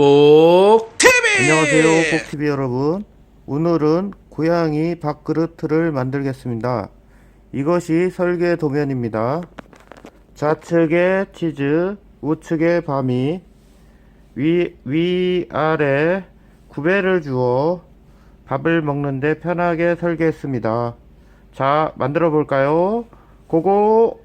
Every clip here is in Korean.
뽁 TV 안녕하세요 꼭TV 여러분. 오늘은 고양이 밥그릇을 만들겠습니다. 이것이 설계 도면입니다. 좌측에 치즈 우측에 밤이 위, 위아래 구배를 주어 밥을 먹는데 편하게 설계했습니다. 자 만들어 볼까요? 고고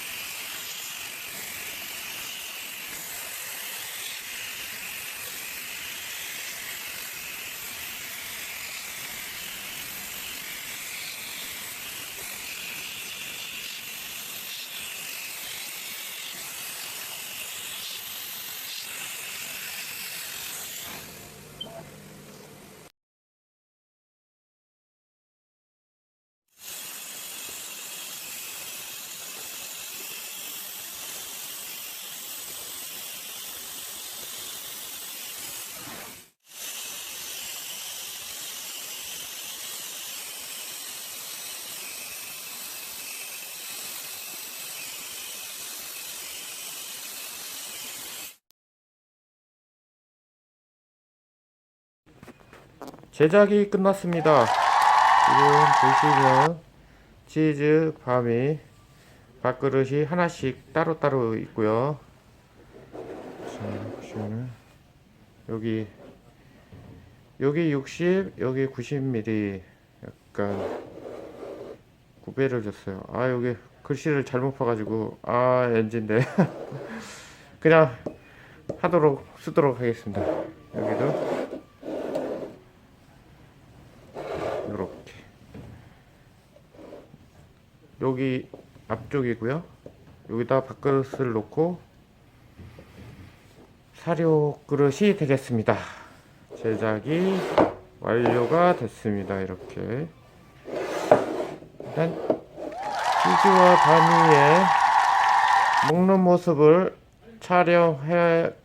제작이 끝났습니다. 지금 보시면 치즈, 밤이 밥그릇이 하나씩 따로따로 있고요. 자, 보시면 여기 여기 60, 여기 90mm 약간 구배를 줬어요. 아 여기 글씨를 잘못 봐가지고 아 엔진데 그냥 하도록 쓰도록 하겠습니다. 여기도 이렇게 여기 앞쪽이고요. 여기다 밥그릇을 놓고 사료 그릇이 되겠습니다. 제작이 완료가 됐습니다. 이렇게. 일단 치즈와 바니의 먹는 모습을 촬영하겠습니다